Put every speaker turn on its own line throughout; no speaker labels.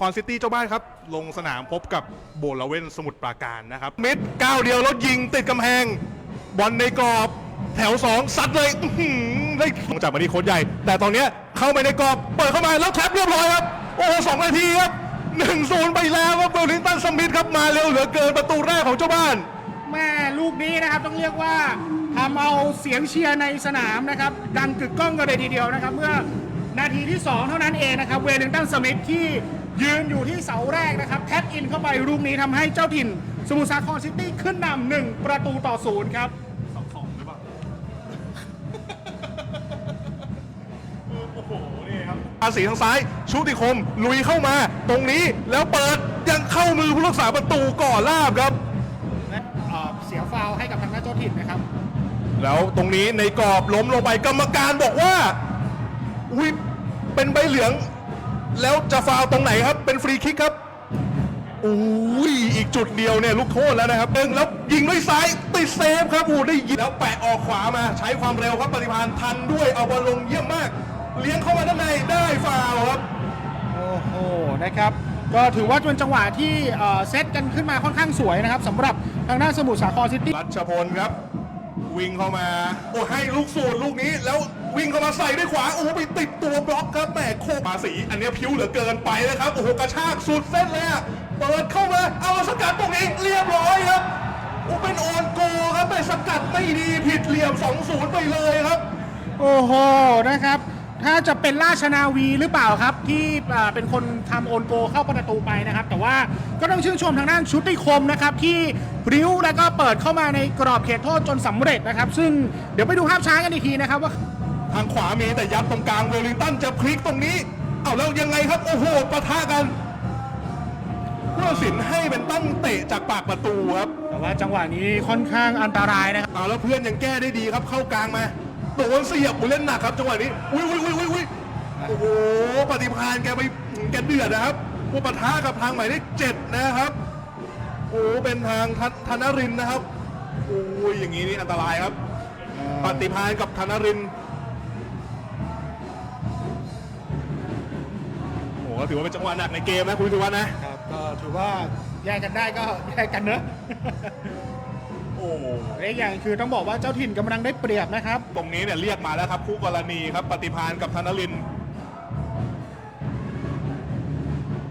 คอนซิตี้เจ้าบ้านครับ ลงสนามพบกับโบลเวนสมุทรปราการนะครับมิดก้าวเดียวแล้วยิงติดกำแพง บอลในกรอบแถว 2 ซัดเลยอื้อหือได้ลงจากมาที่โค้ชใหญ่ แต่ตอนเนี้ยเข้าไปในกรอบเปิดเข้ามาแล้วแท็บเรียบร้อยครับ โอ้โหสองนาทีครับหนึ่งศูนย์ไปแล้วครับเวลลิงตันสมิธครับมาเร็วเหลือเกินประตูแรกของเจ้าบ้าน
แม่ลูกนี้นะครับต้องเรียกว่าทำเอาเสียงเชียร์ในสนามนะครับ ดังกึกก้องกันเลยทีเดียวนะครับ เมื่อนาทีที่ 2 เท่านั้นเองนะครับ เวลิงตันสมิธที่ ยืนอยู่ที่เสาแรกนะครับแท็บอินเข้าไปลูกนี้ทำให้เจ้าถิ่น สมุทรสาครซิตี้ขึ้นนำหนึ่งประตูต่อศูนย์ครับ
สองสองหรือเปล่า โอ้โห นี่ครับอาสีทางซ้าย ชุติคม ลุยเข้ามา ตรงนี้แล้วเปิดยังเข้ามือผู้รักษาประตูก่อลาบครับ
และเอ่อเสียฟาวล์ให้กับทางด้านเจ้าถิ่นนะครับ
แล้วตรงนี้ในกรอบล้มลงไปกรรมการบอกว่า อุ้ยเป็นใบเหลือง แล้วจะฟาวล์ตรงไหนครับ เป็นฟรีคิกครับอุ้ยอีกจุดเดียวเนี่ยลูกโทษแล้วนะครับหนึ่งแล้วยิงด้วยซ้ายติดเซฟครับโอ้โหได้ยิงแล้วแปะออกขวามา ใช้ความเร็วครับปฏิพานทันด้วยเอาบอลลงเยี่ยมมาก เลี้ยงเข้ามาด้านในได้ฟาวล์ครับ
โอ้โหนะครับ ก็ถือว่าเป็นจังหวะที่เอ่อเซตกันขึ้นมาค่อนข้างสวยนะครับสำหรับทางด้านสมุทรสาครซิตี้
รัชพลครับ วิ่งเข้ามาโอ้ให้ลูกสูตรลูกนี้แล้ว วิ่งเข้ามาใส่ด้วยขวาโอ้โหไปติดตัวบล็อกครับแหมโคกมาสี อันเนี้ยพิ้วเหลือเกินไปเลยครับโอ้โหกระชากสุดเส้นเลยอะเปิดเข้ามาเอาสกัดตรงนี้เรียบร้อยครับโอ้เป็นออนโกครับไปสกัดไม่ดีผิดเหลี่ยม2-0ไปเลยครับ
โอ้โหนะครับ ถ้าจะเป็นราชนาวีหรือเปล่าครับ ที่อ่าเป็นคนทำโอนโกเข้าประตูไปนะครับ แต่ว่าก็ต้องชื่นชมทางด้านชุติคมนะครับ ที่พริ้วแล้วก็เปิดเข้ามาในกรอบเขตโทษจนสำเร็จนะครับ ซึ่งเดี๋ยวไปดูภาพช้ากันอีกทีนะครับว่า
ทางขวามีแต่ยัดตรงกลางเวลลิงตันจะพลิกตรงนี้ เอาแล้วยังไงครับ โอ้โหปะทะกันผู้ตัดสินให้เป็นตั้งเตะจากปากประตูครับ
แต่ว่าจังหวะนี้ค่อนข้างอันตรายนะครับ
เอาแล้วเพื่อนยังแก้ได้ดีครับเข้ากลางมาโดนเสียบอุ้ยเล่นหนักครับ จังหวะนี้อุ้ยอุ้ยอุ้ยอุ้ยอุ้ยโอ้โหปฏิพานแกไปแกเดือดนะครับผู้ปะทะกับทางหมายเลขเจ็ดนะครับโอ้โหเป็นทางธธนรินทร์นะครับโอ้ยอย่างนี้นี่อันตรายครับปฏิพานกับธนริน ก็ถือว่าเป็นจังหวะหนักในเกมนะคุณถือว่านะ
ครับก็ถือว่าแยกกันได้ก็แยกกันเนอะ
โอ้โห
และอีกอย่างคือต้องบอกว่าเจ้าถิ่นกำลังได้เปรียบนะครับ
ตรงนี้เนี่ยเรียกมาแล้วครับ คู่กรณีครับปฏิพานกับธนรินทร์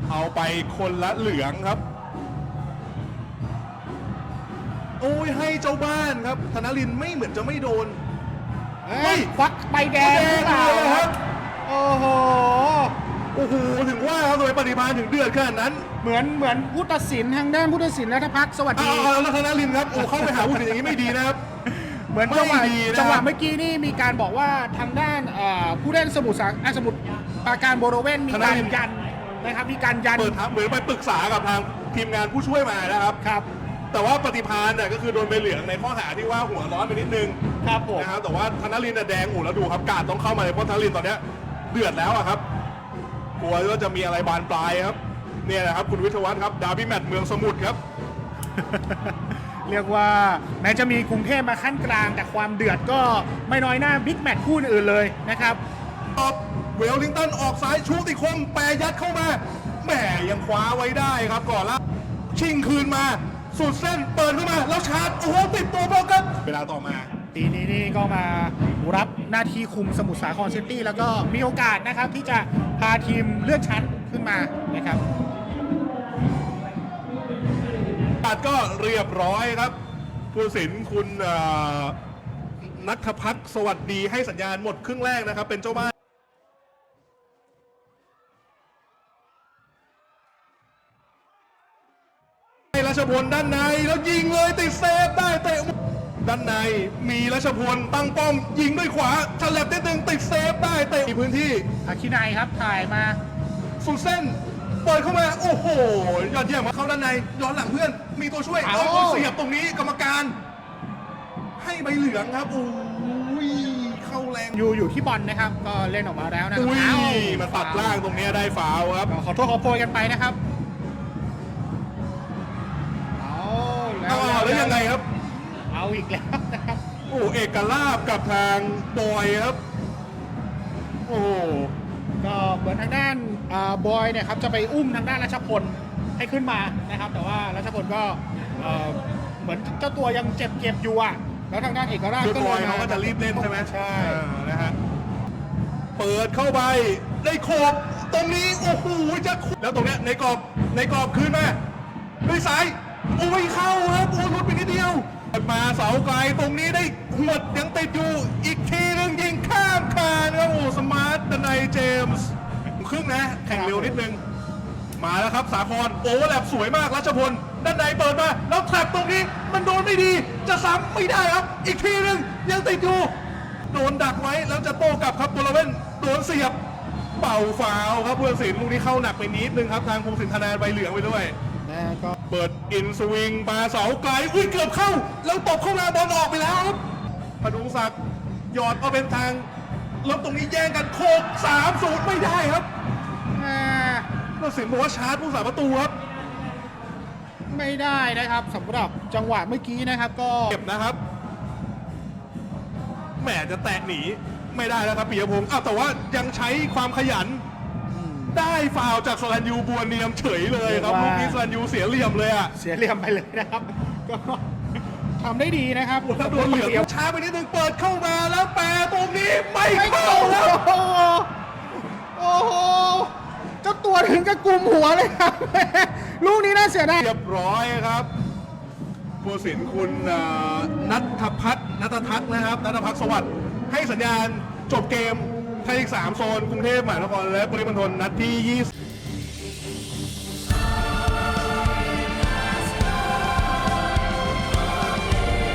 เอาไปคนละเหลืองครับ โอ้ยให้เจ้าบ้านครับ ธนรินทร์ไม่เหมือนจะไม่โดน เฮ้
เฮ้
ย
ยควักใบแดงหรือเปล่า
เลย
ค
ครั
รับบโอ้โห
โอ้โหถึงว่าครับทำไม ปฏิพานถึงเดือดขนาดนั้น
เหมือนเหมือนผู้ตัดสินทางด้านผู้ตัดสินรัฐพักสวัส
เอา
ดี
เอาแล้วธนรินทร์ครับโอ้เข้าไปหาผู้ตัดสินอย่างนี้ไม่ดีนะครับ
เหมือนจังหวะ
ไม่ดีนะครับ
จังหวะเมื่อกี้นี่มีการบอกว่าทางด้านเอ่อผู้เล่นสมุทรสาอะสมุทรปราการโบโรเวนมีการยันนะครับมีการยัน
เปิดทับเหมือนไปปรึกษากับทางทีมงานผู้ช่วยมานะครับ
ครับ
แต่ว่าปฏิพานเนี่ยก็คือโดนใบเหลืองในข้อหาที่ว่าหัวร้อนไปนิดนึง
ครับผม
นะครับแต่ว่าธนรินทร์น่ะแดงอู่แล้วดูครับการต้องเข้ามาเลยเพราะธนรินทร์ตอนเนี้ยเดือดแล้วอะครับก ลัวว่าจะมีอะไรบานปลายครับ เนี่ยนะครับคุณวิทยวัฒน์ครับดาร์บี้แมตช์เมืองสมุทรครับ
เรียกว่าแม้จะมีกรุงเทพมาขั้นกลาง แต่ความเดือดก็ไม่น้อยหน้าบิ๊กแมตช์คู่อื่นเลยนะครับ
ออกเวลลิงตันออกซ้ายชูติคมแปรยัดเข้ามาแหมยังคว้าไว้ได้ครับก่อนละชิงคืนมาสุดเส้นเปิดเข้ามาแล้วชาร์จโอ้โหติดตัวบล็อกครับเวลาต่อมา
ปีนี้นี่ก็มารับหน้าที่คุมสมุทรสาครซิตี้แล้วก็มีโอกาสนะครับที่จะพาทีมเลื่อนชั้นขึ้นมานะครับ
ตัดก็เรียบร้อยครับ ผู้สินคุณนัทพัฒน์สวัสดีให้สัญญาณหมดครึ่งแรกนะครับ เป็นเจ้าบ้านให้รัชพลด้านในแล้วยิงเลยติดเซฟได้เตะ ด้านในมีรัชพลตั้งป้อมยิงด้วยขวาฉลับได้หนึ่งติดเซฟได้เตะมีพื้นที่
อาคินายครับถ่ายมา
สุดเส้นเปิดเข้ามาโอ้โหยอดเยี่ยมครับเข้าด้านในย้อนหลังเพื่อน มีตัวช่วย
เอา
เอาเสียบตรงนี้กรรมการ ให้ใบเหลืองครับโอ้ยเข้าแรง
อยู่อยู่ที่บอลนะครับ ก็เล่นออกมาแล้วนะครั
อุ้ย
เอ้
มาตัดล่างตรงเนี้ยได้ฟาวล์ครับ
ก็ขอโทษขอโพยกันไปนะครับเอาแล้
เอา
ว
เอาแล้วยังไงครับ
เอาอีกแล้วนะครับ
โอ้เอกลาบกับทางบอยครับ โอ้
ก็เหมือนทางด้านอ่าบอยเนี่ยครับจะไปอุ้มทางด้านรัชพลให้ขึ้นมานะครับ แต่ว่ารัชพลก็เอ่อเหมือนเจ้าตัวยังเจ็บเจ็บอยู่อะแล้วทางด้านเอกราช
คือ
ก็
บ
เล
อย
ย
เขาก็จะรีบเล่นใช่ไหม
ใช่
เออนะฮะเปิดเข้าไปได้โขบตรงนี้โอ้โหจะโขบแล้วตรงเนี้ยในกรอบในกรอบคืนมาด้วยซ้ายโอ้ยเข้าครับโอ้ยหลุดไปนิดเดียวเปิด มาเสาไกลตรงนี้ได้หวดยังติดอยู่อีกทีนึงยิงข้ามคานครับโอ้สมาร์ทดนายเจมส์ครึ่งนะ แข่งเร็วนิดนึง มาแล้วครับสาครโอเวอร์แลปสวยมากรัชพลด้านในเปิดมา แล้วแทร็บตรงนี้มันโดนไม่ดี จะซ้ำไม่ได้ครับ อีกทีนึงยังติดอยู่ โดนดักไว้แล้วจะโต้กลับครับบุรเว่นโดนเสียบ เป่าฟาวครับเพื่อนศิลป์ลูกนี้เข้าหนักไปนิดนึงครับทางพงศินทนานใบเหลืองไปด้วย
นะก็
เปิดอินสวิงมาเสาไกล อุ้ยเกือบเข้า แล้วตบเข้ามาบอลออกไปแล้วครับพดุงศักดิ์หยอดเอาเป็นทางแล้วตรงนี้แย่งกันโคกสามศูนย์ไม่ได้ครับ
อ่า
ผู้ตัดสินบอกว่าชาร์จผู้สาประตูครับ
ไม่ได้นะครับสำหรับจังหวะเมื่อกี้นะครับ ก็
เก็บนะครับแหมจะแตะหนีไม่ได้แล้วครับปียพงศ์อ้าวแต่ว่ายังใช้ความขยัน ได้ฟาวล์จากสลันยูบัวเนียมเฉยเลยครับลูกนี้สลันยูเสียเหลี่ยมเลยอะ
เสียเหลี่ยมไปเลยนะครับ ก็ทำได้ดีนะครับ
แล้วโดนเหลืองช้าไปนิดนึงเปิดเข้ามาแล้วแปรตรงนี้ไม่
ไม่
เข้า
เข้า
ครับ
โอ้โหโอ้โหเจ้าตัวถึงกับกลุ่มหัวเลยครับ ลูกนี้น่าเสียดาย
เรียบร้อยครับผู้สินคุณเอ่อนัทพัฒน์นัททัศน์นะครับนัทพัฒน์สวัสดิ์ให้สัญญาณจบเกม ไทยอีกสามโซน กรุงเทพมหานครและปริมณฑลนัดที่ 20